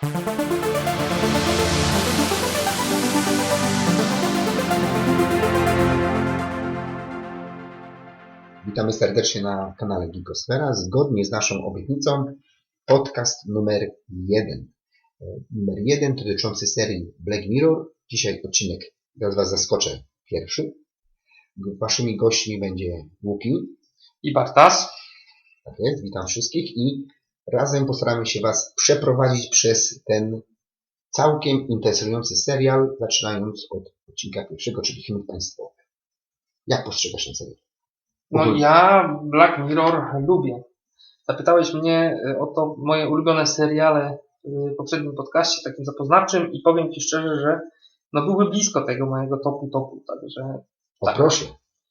Witamy serdecznie na kanale Gigosfera. Zgodnie z naszą obietnicą podcast numer jeden. Numer jeden dotyczący serii Black Mirror. Dzisiaj odcinek, teraz Was zaskoczę, pierwszy. Waszymi gośćmi będzie Łuki, i Bartas. tak jest, witam wszystkich i razem postaramy się Was przeprowadzić przez ten całkiem interesujący serial, zaczynając od odcinka pierwszego, czyli Film Państwowy. Jak postrzegasz ten serial? No Mhm. ja Black Mirror lubię. Zapytałeś mnie y, o to moje ulubione seriale y, w poprzednim podcaście, takim zapoznawczym i powiem Ci szczerze, że no były blisko tego mojego topu topu, także O Tak. proszę.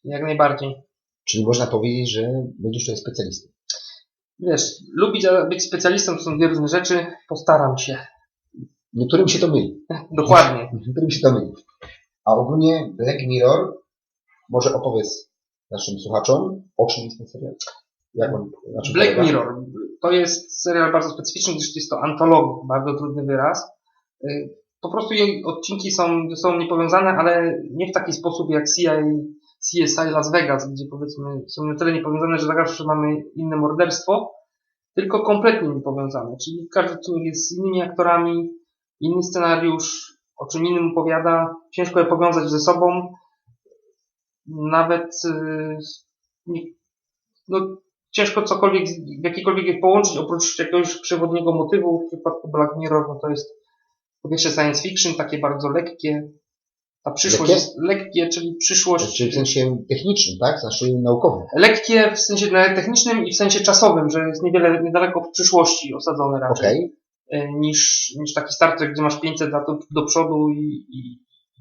jak najbardziej. Czyli można powiedzieć, że będziesz tutaj specjalistą. Wiesz, lubić a być specjalistą to są dwie różne rzeczy, postaram się. Niektórym się to myli. Dokładnie. Niektórym się to myli. A ogólnie Black Mirror, może opowiedz naszym słuchaczom, o czym jest ten serial? Jak on, Black polega? Mirror to jest serial bardzo specyficzny, gdyż jest to antologia, bardzo trudny wyraz. Y, Po prostu jej odcinki są ze sobą niepowiązane, ale nie w taki sposób jak CIA, CSI Las Vegas, gdzie powiedzmy są na tyle niepowiązane, że zawsze mamy inne morderstwo, tylko kompletnie niepowiązane. Czyli każdy odcinek jest z innymi aktorami, inny scenariusz, o czym innym opowiada. Ciężko je powiązać ze sobą. Nawet y, no, ciężko cokolwiek, jakikolwiek je połączyć, oprócz jakiegoś przewodniego motywu. W przypadku Black Mirror, no to jest po pierwsze science fiction, takie bardzo lekkie. Ta przyszłość Lekkie? jest lekkie, czyli przyszłość. Czyli w sensie technicznym, tak? Znaczy naukowym. Lekkie w sensie technicznym i w sensie czasowym, że jest niewiele, niedaleko w przyszłości osadzone raczej. Okej. e, niż, niż taki Star Trek, gdzie masz 500 lat do, do przodu i, i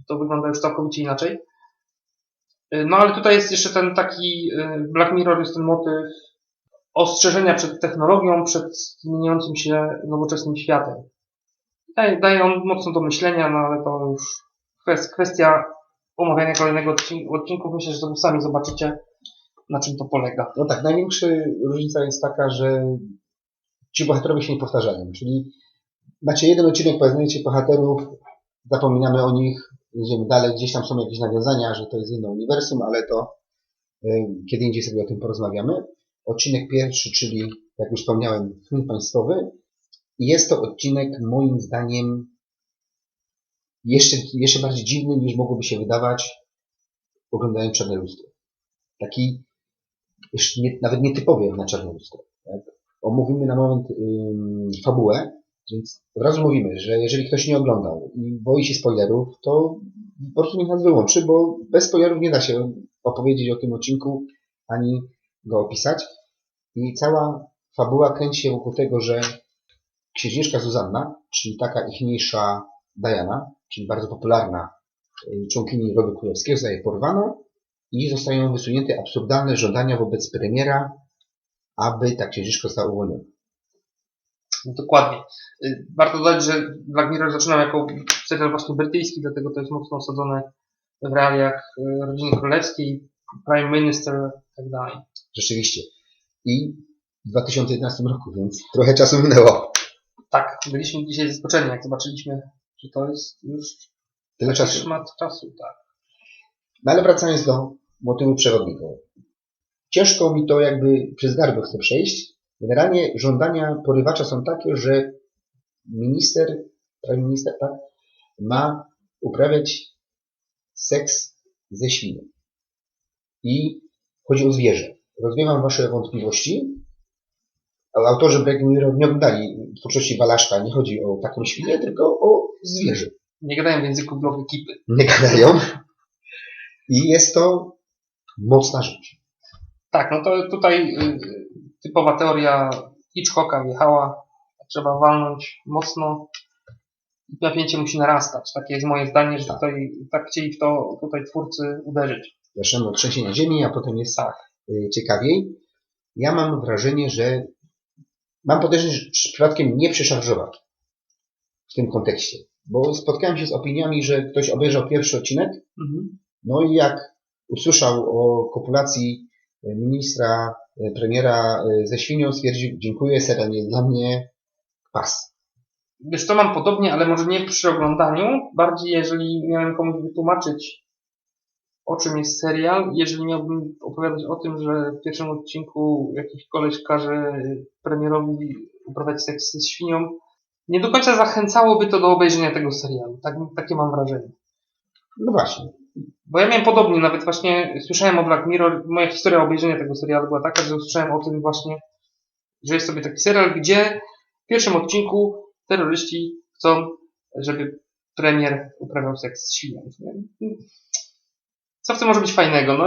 to wygląda już całkowicie inaczej. E, No ale tutaj jest jeszcze ten taki, e, Black Mirror jest ten motyw ostrzeżenia przed technologią, przed zmieniającym się nowoczesnym światem. Daje, daje on mocno do myślenia, no ale to już kwest- kwestia omawiania kolejnego odcinku. Myślę, że to sami zobaczycie, na czym to polega. No tak, największa różnica jest taka, że ci bohaterowie się nie powtarzają. Czyli macie jeden odcinek, poznajecie bohaterów, zapominamy o nich, idziemy dalej, gdzieś tam są jakieś nawiązania, że to jest jedno uniwersum, ale to y, kiedy indziej sobie o tym porozmawiamy. Odcinek pierwszy, czyli jak już wspomniałem, film państwowy. I jest to odcinek moim zdaniem jeszcze, jeszcze bardziej dziwny niż mogłoby się wydawać oglądając Czarne Lustro. Taki jeszcze nie, nawet nietypowy jak na Czarne Lustro. Tak? Omówimy na moment ym, fabułę, więc od razu mówimy, że jeżeli ktoś nie oglądał i boi się spoilerów, to po prostu niech nas wyłączy, bo bez spoilerów nie da się opowiedzieć o tym odcinku, ani go opisać. I cała fabuła kręci się wokół tego, że księżniczka Zuzanna, czyli taka ichniejsza Diana, czyli bardzo popularna y, członkini rodu królewskiego, zostaje porwana i zostają wysunięte absurdalne żądania wobec premiera, aby ta księżniczka została uwolniona. Dokładnie. Y, Warto dodać, że Mirror zaczynał jako serial właśnie brytyjski, dlatego to jest mocno osadzone w realiach y, rodziny królewskiej, prime minister i tak dalej. Rzeczywiście. I w 2011 roku, więc trochę czasu minęło. Tak, byliśmy dzisiaj zaskoczeni, jak zobaczyliśmy, że to jest już Tyle czasu. szmat czasu, tak. No ale wracając do motywu przewodniego. Ciężko mi to jakby przez gardło chcę przejść. Generalnie żądania porywacza są takie, że minister, prime minister, tak, ma uprawiać seks ze świnią. I chodzi o zwierzę. Rozwiewam Wasze wątpliwości. Ale autorzy Black Mirror nie oglądali twórczości Walaszka. Nie chodzi o taką świnię, tylko o zwierzę Nie gadają w języku blog ekipy. nie gadają. I jest to mocna rzecz. Tak, no to tutaj y, typowa teoria Hitchcocka wjechała, trzeba walnąć mocno i napięcie musi narastać. Takie jest moje zdanie, że Tak. tutaj tak chcieli w to tutaj twórcy uderzyć. Zaczynamy od trzęsienia ziemi, a potem jest y, ciekawiej. Ja mam wrażenie, że mam podejrzenie, że przypadkiem nie przeszarżował w tym kontekście. Bo spotkałem się z opiniami, że ktoś obejrzał pierwszy odcinek, Mhm. no i jak usłyszał o kopulacji y, ministra, y, premiera y, ze świnią, stwierdził, dziękuję, serial nie jest dla mnie, pas. Wiesz, to mam podobnie, ale może nie przy oglądaniu. Bardziej, jeżeli miałem komuś wytłumaczyć, o czym jest serial, jeżeli miałbym opowiadać o tym, że w pierwszym odcinku jakiś koleś każe premierowi uprawiać seks ze świnią, nie do końca zachęcałoby to do obejrzenia tego serialu. Tak, takie mam wrażenie. No właśnie. Bo ja miałem podobnie, nawet właśnie słyszałem o Black Mirror, moja historia obejrzenia tego serialu była taka, że usłyszałem o tym właśnie, że jest sobie taki serial, gdzie w pierwszym odcinku terroryści chcą, żeby premier uprawiał seks z świnią. Co w tym może być fajnego? No,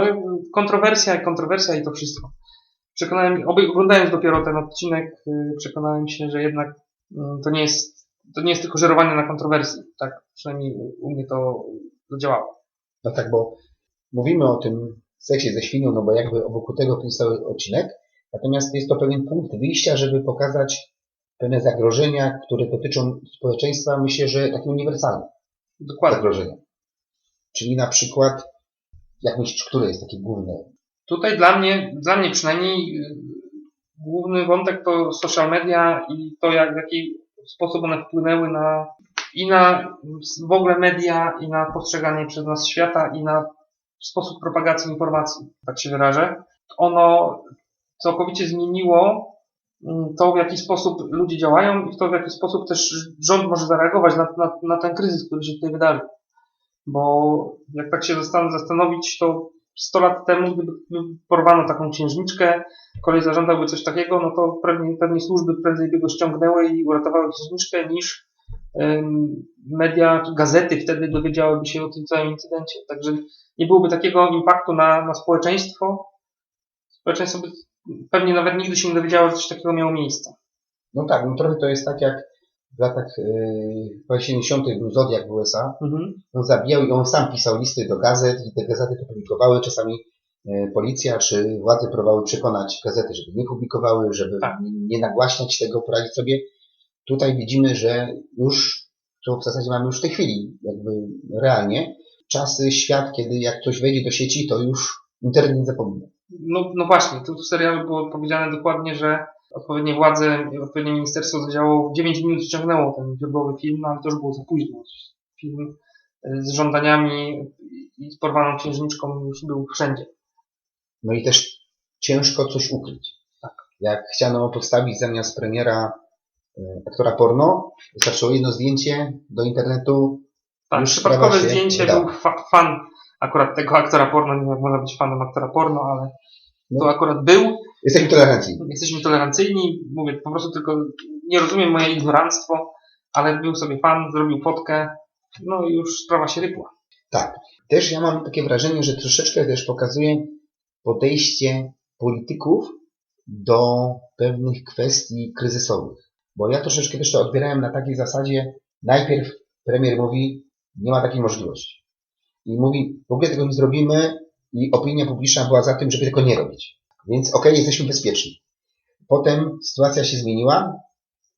kontrowersja i kontrowersja i to wszystko. Przekonałem, oglądając dopiero ten odcinek, yy, przekonałem się, że jednak to nie jest, to nie jest tylko żerowanie na kontrowersji. Tak przynajmniej u mnie to zadziałało. No tak, bo mówimy o tym seksie ze świnią, no bo jakby wokół tego jest cały odcinek, natomiast jest to pewien punkt wyjścia, żeby pokazać pewne zagrożenia, które dotyczą społeczeństwa, myślę, że takie uniwersalne Dokładnie. zagrożenia. Czyli na przykład, jak myślisz, które jest takie główne? Tutaj dla mnie, dla mnie przynajmniej główny wątek to social media i to, jak, w jaki sposób one wpłynęły na i na w ogóle media, i na postrzeganie przez nas świata, i na sposób propagacji informacji, tak się wyrażę. Ono całkowicie zmieniło mm, to, w jaki sposób ludzie działają i to, w jaki sposób też rząd może zareagować na, na, na ten kryzys, który się tutaj wydarzył. Bo jak tak się zastanowić, to 100 lat temu, gdyby porwano taką księżniczkę, kolej zażądałby coś takiego, no to pewnie, pewnie służby prędzej by go ściągnęły i uratowały księżniczkę, niż media, gazety wtedy dowiedziałyby się o tym całym incydencie. Także nie byłoby takiego impaktu na, na społeczeństwo. Społeczeństwo by pewnie nawet nigdy się nie dowiedziało, że coś takiego miało miejsce. No tak, no trochę to jest tak jak w latach yy, 70. był Zodiak w USA. Mhm. On zabijał i on sam pisał listy do gazet i te gazety to publikowały. Czasami yy, policja czy władze próbowały przekonać gazety, żeby nie publikowały, żeby Tak. nie nagłaśniać tego, poradzić sobie. Tutaj widzimy, że już, to w zasadzie mamy już w tej chwili, jakby realnie, czasy, świat, kiedy jak ktoś wejdzie do sieci, to już internet nie zapomina. No, no właśnie, tu w serialu było powiedziane dokładnie, że odpowiednie władze, odpowiednie ministerstwo zadziałało w 9 minut ściągnęło ten źródłowy film, no ale to już było za późno. Film y, z żądaniami i z porwaną księżniczką już był wszędzie. No i też ciężko coś ukryć. Tak. Jak chciano postawić zamiast premiera e, aktora porno, wystarczyło jedno zdjęcie do internetu. Tak, Już przypadkowe zdjęcie, był fa- fan akurat tego aktora porno, nie można być fanem aktora porno, ale to No. akurat był. Jesteśmy tolerancyjni. Jesteśmy tolerancyjni, mówię, po prostu tylko nie rozumiem moje ignoranstwo, ale był sobie fan, zrobił fotkę, no i już sprawa się rypła. Tak. Też ja mam takie wrażenie, że troszeczkę też pokazuje podejście polityków do pewnych kwestii kryzysowych. Bo ja troszeczkę też to odbierałem na takiej zasadzie, najpierw premier mówi, nie ma takiej możliwości. I mówi, w ogóle tego nie zrobimy i opinia publiczna była za tym, żeby tego nie robić. Więc okej, jesteśmy bezpieczni. Potem sytuacja się zmieniła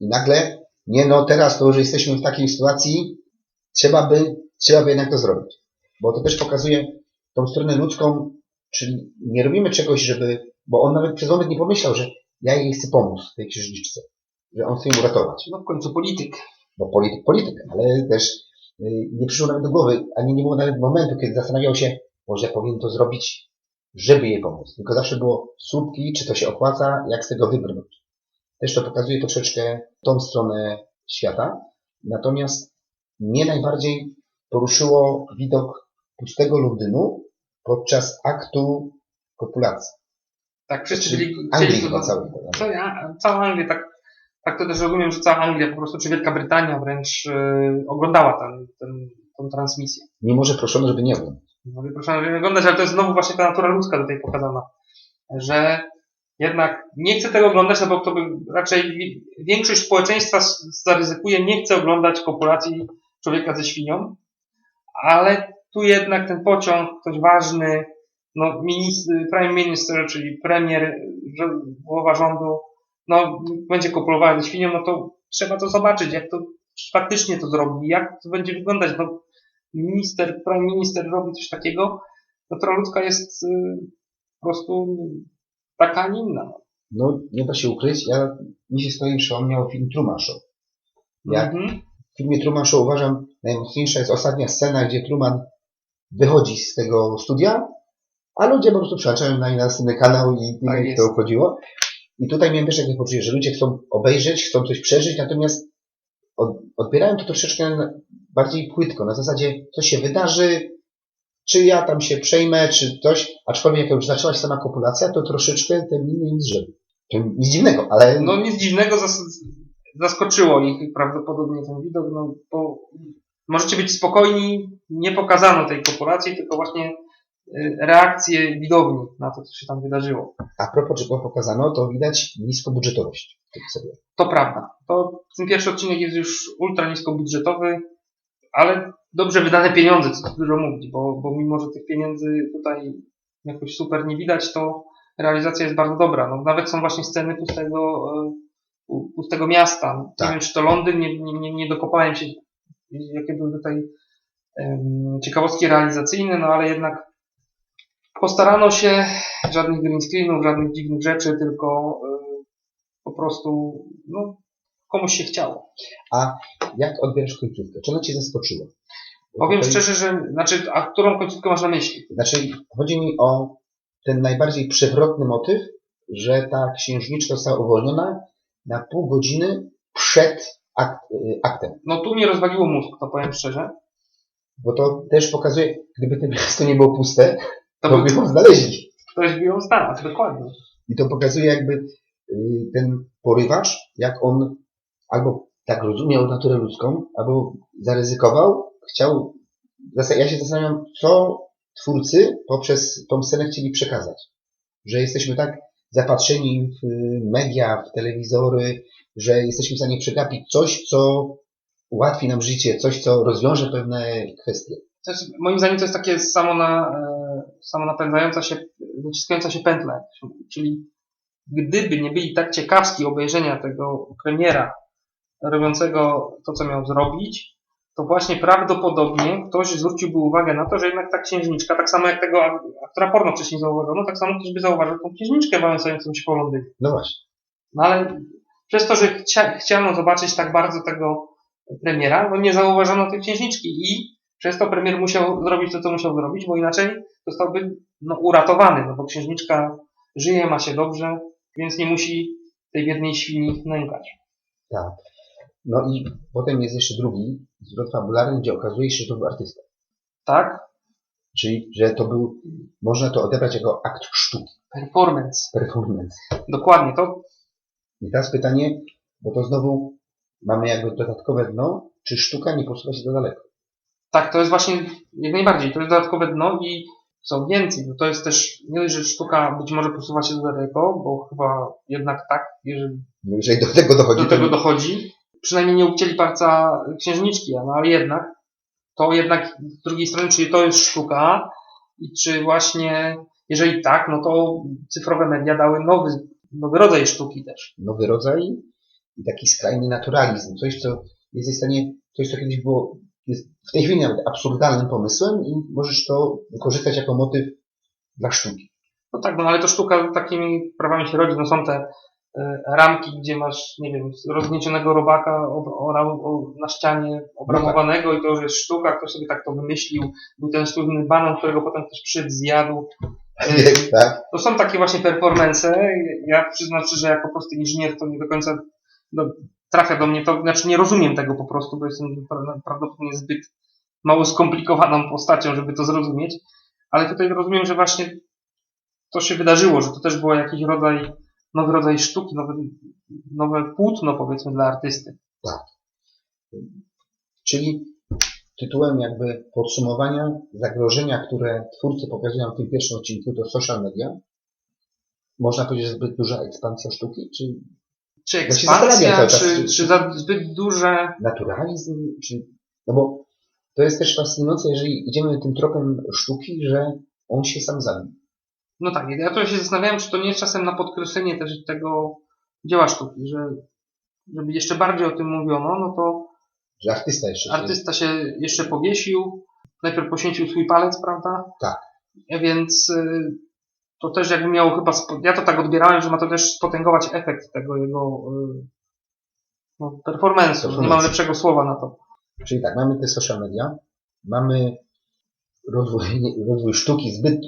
i nagle, nie no, teraz to już jesteśmy w takiej sytuacji, trzeba by, trzeba by jednak to zrobić. Bo to też pokazuje tą stronę ludzką, czyli nie robimy czegoś, żeby, bo on nawet przez moment nie pomyślał, że ja jej chcę pomóc, tej księżniczce, że on chce ją uratować. No w końcu polityk. Bo polityk, polityk, ale też y, nie przyszło nawet do głowy, ani nie było nawet momentu, kiedy zastanawiał się, może powinien to zrobić, żeby jej pomóc. Tylko zawsze było słupki, czy to się opłaca, jak z tego wybrnąć. Też to pokazuje troszeczkę tą stronę świata. Natomiast mnie najbardziej poruszyło widok pustego Londynu podczas aktu kopulacji. Tak, wszyscy Czyli Anglii chyba to, cały. co ja, cała Anglia, tak, tak to też rozumiem, że cała Anglia po prostu, czy Wielka Brytania wręcz yy, oglądała ten, ten, tą transmisję. Mimo, że proszono, żeby nie oglądać. No i proszę żeby oglądać, ale to jest znowu właśnie ta natura ludzka tutaj pokazana, że jednak nie chce tego oglądać, no bo to by raczej wi- większość społeczeństwa zaryzykuje, nie chce oglądać kopulacji człowieka ze świnią, ale tu jednak ten pociąg, ktoś ważny, no minister, prime minister, czyli premier, głowa rządu, no będzie kopulował ze świnią, no to trzeba to zobaczyć, jak to faktycznie to zrobi, jak to będzie wyglądać, no minister, prime minister robi coś takiego, natura ludzka jest y, po prostu taka, a nie inna. No, nie da się ukryć. Ja, mi się stoi przypomniał film Truman Show. Mhm. w filmie Truman Show uważam najmocniejsza jest ostatnia scena, gdzie Truman wychodzi z tego studia, a ludzie po prostu przełączają na następny kanał i nie Tak wiem, to chodziło. I tutaj miałem też takie poczucie, że ludzie chcą obejrzeć, chcą coś przeżyć, natomiast od, odbierają to troszeczkę bardziej płytko, na zasadzie coś się wydarzy, czy ja tam się przejmę, czy coś, aczkolwiek jak już zaczęła się sama kopulacja, to troszeczkę te miny im. To nic dziwnego, ale No nic dziwnego, zas- zaskoczyło ich prawdopodobnie ten widok, no bo możecie być spokojni, nie pokazano tej kopulacji, tylko właśnie y, reakcje widowni na to, co się tam wydarzyło. a propos czego pokazano, to widać niskobudżetowość seriali. To prawda. To ten pierwszy odcinek jest już ultra niskobudżetowy, ale dobrze wydane pieniądze, co tu dużo mówić, bo, bo mimo, że tych pieniędzy tutaj jakoś super nie widać, to realizacja jest bardzo dobra. No, nawet są właśnie sceny pustego, e, pu- pustego miasta. Nie Tak. wiem, czy to Londyn, nie, nie, nie, nie dokopałem się, jakie były tutaj em, ciekawostki realizacyjne, no ale jednak postarano się, żadnych green screenów, żadnych dziwnych rzeczy, tylko e, po prostu, no, komuś się chciało. Jak odbierasz końcówkę? Czy ona Cię zaskoczyła? Powiem tutaj- szczerze, że, znaczy, a którą końcówkę masz na myśli? Znaczy, chodzi mi o ten najbardziej przewrotny motyw, że ta księżniczka została uwolniona na pół godziny przed akt, y, aktem. No tu mnie rozwaliło mózg, to powiem szczerze. Bo to też pokazuje, gdyby to miasto nie było puste, To to by by ją znaleźli. ktoś by ją znalazł, dokładnie. I to pokazuje jakby y, ten porywacz, jak on albo tak rozumiał naturę ludzką, albo zaryzykował, chciał. Ja się zastanawiam, co twórcy poprzez tą scenę chcieli przekazać. Że jesteśmy tak zapatrzeni w y, media, w telewizory, że jesteśmy w stanie przegapić coś, co ułatwi nam życie, coś, co rozwiąże pewne kwestie. Jest, moim zdaniem to jest takie samo, na, e, samo napędzająca się, dociskająca się pętla. Czyli gdyby nie byli tak ciekawski obejrzenia tego premiera robiącego to, co miał zrobić, to właśnie prawdopodobnie ktoś zwróciłby uwagę na to, że jednak ta księżniczka, tak samo jak tego aktora porno wcześniej zauważono, tak samo ktoś by zauważył tą księżniczkę wałęsającą się po Londynie. No właśnie. No ale przez to, że chcia, chciano zobaczyć tak bardzo tego premiera, no nie zauważono tej księżniczki i przez to premier musiał zrobić to, co musiał zrobić, bo inaczej zostałby no, uratowany, no bo księżniczka żyje, ma się dobrze, więc nie musi tej biednej świni nękać. Tak. No i potem jest jeszcze drugi zwrot fabularny, gdzie okazuje się, że to był artysta. Tak? Czyli, że to był, można to odebrać jako akt sztuki, Performance. performance. Dokładnie. To I teraz pytanie, bo to znowu mamy jakby dodatkowe dno, czy sztuka nie posuwa się za daleko? tak, to jest właśnie jak najbardziej. To jest dodatkowe dno i co więcej, no to jest też nie dość, że sztuka być może posuwa się za daleko, bo chyba jednak tak, jeżeli Jeżeli do tego dochodzi, do tego dochodzi. Przynajmniej nie ucięli palca księżniczki, no ale jednak, to jednak z drugiej strony, czy to jest sztuka i czy właśnie, jeżeli tak, no to cyfrowe media dały nowy, nowy rodzaj sztuki też. nowy rodzaj i taki skrajny naturalizm. Coś, co jest w stanie, coś, co kiedyś było, jest w tej chwili nawet absurdalnym pomysłem i możesz to wykorzystać jako motyw dla sztuki. No tak, no ale to sztuka takimi prawami się rodzi, no są te ramki, gdzie masz, nie wiem, rozgniecionego robaka o, o, o, na ścianie obramowanego i to już jest sztuka, ktoś sobie tak to wymyślił. Był ten słynny banan, którego potem ktoś przyd zjadł. E, tak? To są takie właśnie performance. Ja przyznam że jako prosty inżynier to nie do końca no, trafia do mnie to, znaczy nie rozumiem tego po prostu, bo jestem pra- prawdopodobnie zbyt mało skomplikowaną postacią, żeby to zrozumieć, ale tutaj rozumiem, że właśnie to się wydarzyło, że to też był jakiś rodzaj, nowy rodzaj sztuki, nowe, nowe płótno powiedzmy dla artysty. Czyli tytułem jakby podsumowania zagrożenia, które twórcy pokazują w tym pierwszym odcinku, to social media. Można powiedzieć, że zbyt duża ekspansja sztuki, czy Czy ekspansja, czy, czy- czy zbyt duże naturalizm, czy... No bo to jest też fascynujące, jeżeli idziemy tym tropem sztuki, że on się sam zabił. No tak, ja to się zastanawiałem, czy to nie jest czasem na podkreślenie też tego dzieła sztuki, że żeby jeszcze bardziej o tym mówiono, no to Że artysta jeszcze się... artysta się jeszcze powiesił, najpierw poświęcił swój palec, prawda? Tak. Więc y, to też jakby miało chyba, ja to tak odbierałem, że ma to też spotęgować efekt tego jego y, no, performance'u. Nie mam lepszego słowa na to. Czyli tak, mamy te social media, mamy rozwój, rozwój sztuki, zbyt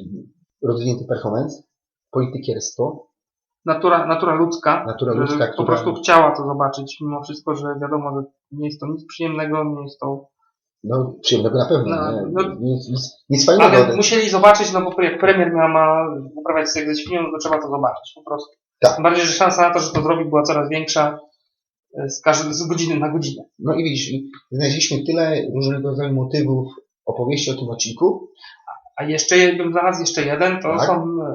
rozwinięty performance, politykierstwo, Natura, natura ludzka, Natura ludzka, po która- prostu chciała to zobaczyć, mimo wszystko, że wiadomo, że nie jest to nic przyjemnego, nie jest to... no przyjemnego na pewno, No, nie? no- nic, nic, nic fajnego. Ale musieli zobaczyć, no bo jak premier ma, ma uprawiać seks ze świnią, no to trzeba to zobaczyć po prostu. Tak. Tym bardziej, że szansa na to, że to zrobi była coraz większa e, z, każdy, z godziny na godzinę. No i widzisz, i znaleźliśmy tyle różnego rodzaju motywów, opowieści o tym odcinku, A jeszcze je- bym znalazł jeszcze jeden, to Tak. są e,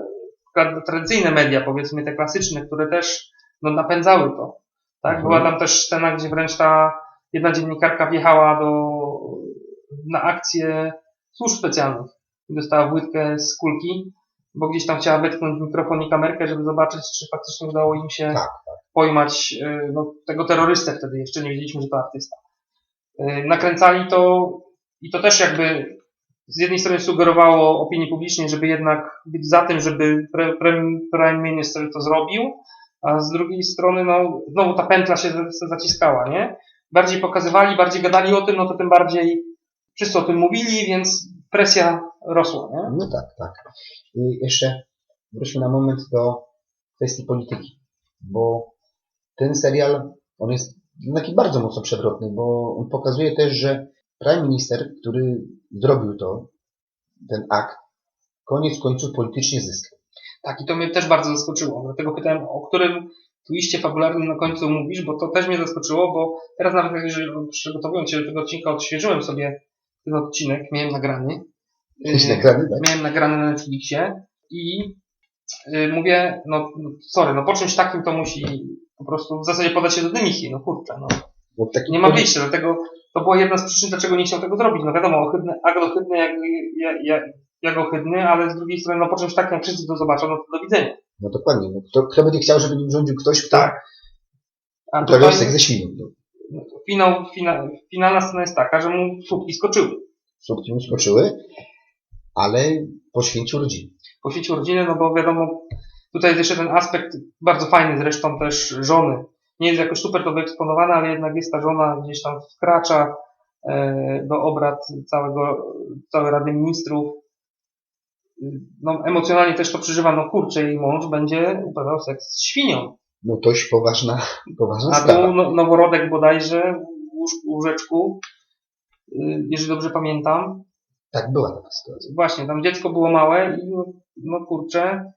tra- tradycyjne media, powiedzmy te klasyczne, które też no, napędzały to. Tak? Mhm. Była tam też scena, gdzie wręcz ta jedna dziennikarka wjechała do, na akcję służb specjalnych i dostała błytkę z kulki, bo gdzieś tam chciała wetknąć mikrofon i kamerkę, żeby zobaczyć, czy faktycznie udało im się Tak, pojmać e, no, tego terrorystę wtedy, jeszcze nie wiedzieliśmy, że to artysta. E, Nakręcali to i to też jakby z jednej strony sugerowało opinii publicznej, żeby jednak być za tym, żeby pre, pre, Prime Minister to zrobił, a z drugiej strony, no, znowu ta pętla się za- zaciskała, nie? Bardziej pokazywali, bardziej gadali o tym, no to tym bardziej wszyscy o tym mówili, więc presja rosła, nie? no tak, tak. I jeszcze wróćmy na moment do kwestii polityki, bo ten serial, on jest taki bardzo mocno przewrotny, bo on pokazuje też, że prime minister, który zrobił to, ten akt, koniec końców politycznie zyskał. Tak, i to mnie też bardzo zaskoczyło. Dlatego pytałem, o którym twiście fabularnym na końcu mówisz, bo to też mnie zaskoczyło, bo teraz nawet jeżeli przygotowując się do tego odcinka, odświeżyłem sobie ten odcinek, miałem nagrany. Yy, nagrany, tak? Miałem nagrany na Netflixie i yy, mówię, no, no sorry, no po czymś takim to musi po prostu w zasadzie podać się do dymichi, no kurczę, no. Nie ma wyjścia, dlatego to była jedna z przyczyn, dlaczego nie chciał tego zrobić. No wiadomo, ohydny, akt ohydny jak, jak, jak, jak ohydny, ale z drugiej strony, no po czymś takim, jak wszyscy to zobaczą, no to do widzenia. No dokładnie. No, kto, kto będzie chciał, żeby nim rządził ktoś, kto Tak. Uprawiał seks ze świnią? No, finał, fina, finalna scena jest taka, że mu słupki skoczyły. słupki mu skoczyły, ale poświęcił rodzinę. Poświęcił rodzinę, no bo wiadomo, tutaj jest jeszcze ten aspekt bardzo fajny zresztą też żony. Nie jest jakoś super to wyeksponowane, ale jednak jest ta żona gdzieś tam wkracza e, do obrad całego, całej Rady Ministrów. No, emocjonalnie też to przeżywa, no kurczę, jej mąż będzie uprawiał seks z świnią. No dość poważna, poważna A sprawa. tu no, noworodek bodajże w łóż- łóżeczku, y, jeżeli dobrze pamiętam, Tak była taka sytuacja. Właśnie, tam dziecko było małe i no, no kurczę,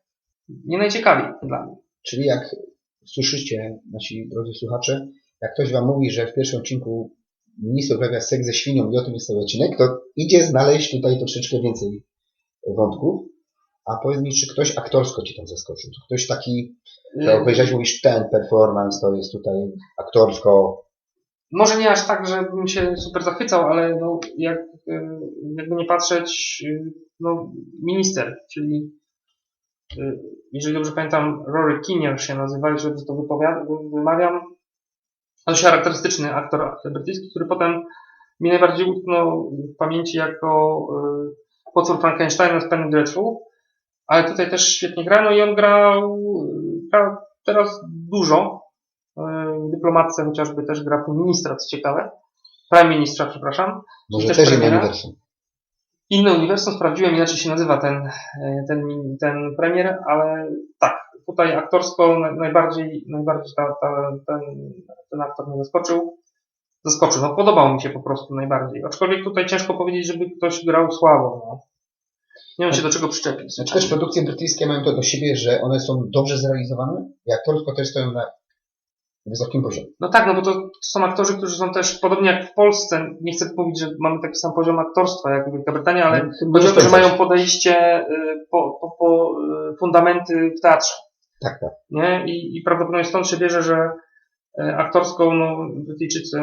nie najciekawiej dla mnie. Czyli jak słyszycie, nasi drodzy słuchacze, jak ktoś wam mówi, że w pierwszym odcinku minister uprawia seks ze świnią i o tym jest cały odcinek, to idzie znaleźć tutaj troszeczkę więcej wątków. A powiedz mi, czy ktoś aktorsko ci tam zaskoczył? Czy ktoś taki, że obejrzałeś, mówisz, ten performance to jest tutaj aktorsko, Może nie aż tak, żebym się super zachwycał, ale no, jak, y, jakby nie patrzeć, y, no, minister, czyli jeżeli dobrze pamiętam, Rory Kinnear się nazywa, jeżeli dobrze to wymawiam, dość charakterystyczny aktor brytyjski, który potem mi najbardziej utknął w pamięci jako y, potwór Frankensteina z Penny Dreadful, ale tutaj też świetnie gra, no i on grał, y, gra teraz dużo, y, w dyplomatce chociażby też gra ministra, co ciekawe, prime ministra, przepraszam, może też też. Inne uniwersum sprawdziłem, inaczej się nazywa ten, e, ten, ten premier, ale tak, tutaj aktorsko na- najbardziej, najbardziej ta, ta, ten, ten aktor mnie zaskoczył. Zaskoczył, no podobał mi się po prostu najbardziej. Aczkolwiek tutaj ciężko powiedzieć, żeby ktoś grał słabo. No. Nie wiem się do czego przyczepić. Znaczy też produkcje brytyjskie mają to do siebie, że one są dobrze zrealizowane i aktorsko też stoją na wysokim poziomie. No tak, no bo to są aktorzy, którzy są też, podobnie jak w Polsce, nie chcę mówić, że mamy taki sam poziom aktorstwa jak Wielka Brytania, ale No, że możesz mają podejście y, po, po, po y, fundamenty w teatrze. Tak, tak. nie? I, i prawdopodobnie stąd się bierze, że e, aktorsko no, Brytyjczycy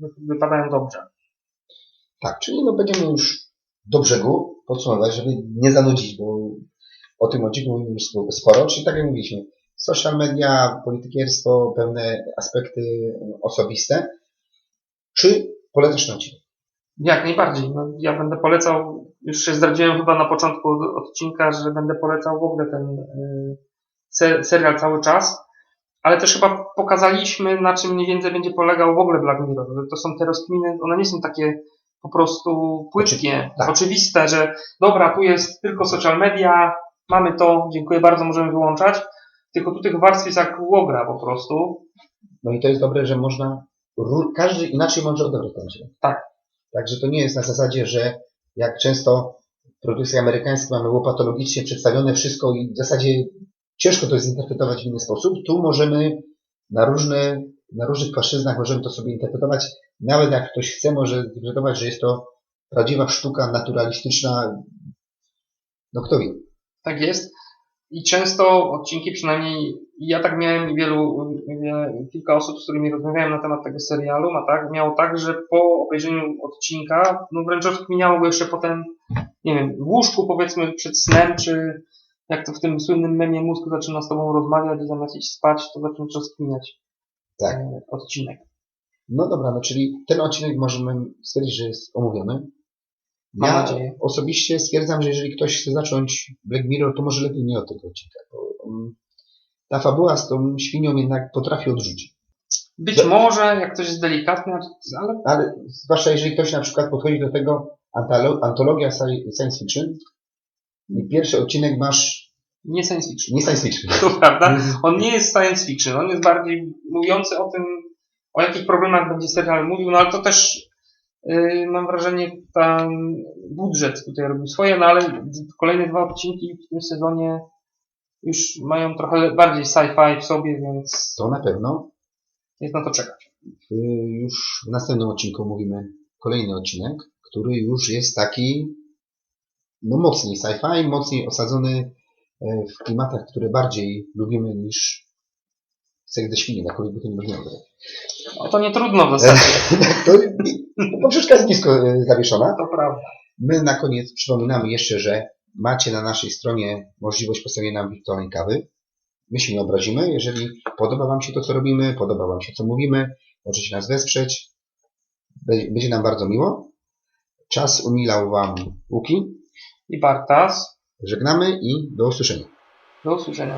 wy- wypadają dobrze. Tak, czyli no będziemy już do brzegu podsumować, żeby nie zanudzić, bo o tym odcinku mówimy już spo- sporo, czyli tak jak mówiliśmy, social media, politykierstwo, pewne aspekty osobiste. Czy polecasz ten odcinek? Jak najbardziej. No, ja będę polecał, już się zdradziłem chyba na początku od- odcinka, że będę polecał w ogóle ten e, se- serial cały czas. ale też chyba pokazaliśmy, na czym mniej więcej będzie polegał w ogóle Black Mirror. To są te rozkminy, one nie są takie po prostu płytkie, tak. oczywiste, że dobra, tu jest tylko social media, mamy to, dziękuję bardzo, możemy wyłączać. Tylko tu tych warstw jest jak łogra po prostu. No i to jest dobre, że można, każdy inaczej może odebrać ten dźwięk. Tak. Także to nie jest na zasadzie, że jak często w produkcjach amerykańskich mamy łopatologicznie przedstawione wszystko i w zasadzie ciężko to zinterpretować w inny sposób. Tu możemy na różne, na różnych płaszczyznach możemy to sobie interpretować. Nawet jak ktoś chce, może interpretować, że jest to prawdziwa sztuka naturalistyczna. No kto wie. Tak jest. I często odcinki, przynajmniej ja tak miałem i wielu, wie, kilka osób, z którymi rozmawiałem na temat tego serialu, ma tak, miało tak, że po obejrzeniu odcinka, no wręcz rozkminiało go jeszcze potem, nie wiem, w łóżku powiedzmy przed snem, czy jak to w tym słynnym memie mózg zaczyna z tobą rozmawiać i zamiast iść spać, to zaczynasz rozkminiać Tak. e, odcinek. No dobra, no czyli ten odcinek możemy stwierdzić, że jest omówiony. Mam Ja nadzieję. osobiście stwierdzam, że jeżeli ktoś chce zacząć Black Mirror, to może lepiej nie od tego odcinka, bo um, ta fabuła z tą świnią jednak potrafi odrzucić. Być może, jak ktoś jest delikatny, ale Ale zwłaszcza jeżeli ktoś na przykład podchodzi do tego antolo- antologia sci- science fiction i pierwszy odcinek masz nie science fiction. nie science fiction. To prawda. On nie jest science fiction, on jest bardziej mówiący o tym, o jakich problemach będzie serial mówił, no ale to też mam wrażenie, ten budżet tutaj robił swoje, no ale kolejne dwa odcinki w tym sezonie już mają trochę bardziej sci-fi w sobie, więc To na pewno. jest na to czekać. Y, Już w następnym odcinku mówimy kolejny odcinek, który już jest taki no mocniej sci-fi, mocniej osadzony e, w klimatach, które bardziej lubimy niż seks ze świni, na by to nie można grać. No to nie trudno w zasadzie, To poprzeczka jest nisko e, zawieszona. to prawda. My na koniec przypominamy jeszcze, że macie na naszej stronie możliwość postawienia nam wirtualnej kawy. My się nie obrazimy. Jeżeli podoba Wam się to, co robimy, podoba Wam się, co mówimy, możecie nas wesprzeć. Będzie nam bardzo miło. Czas umilał Wam Łuki. I Bartas, Żegnamy i do usłyszenia. do usłyszenia.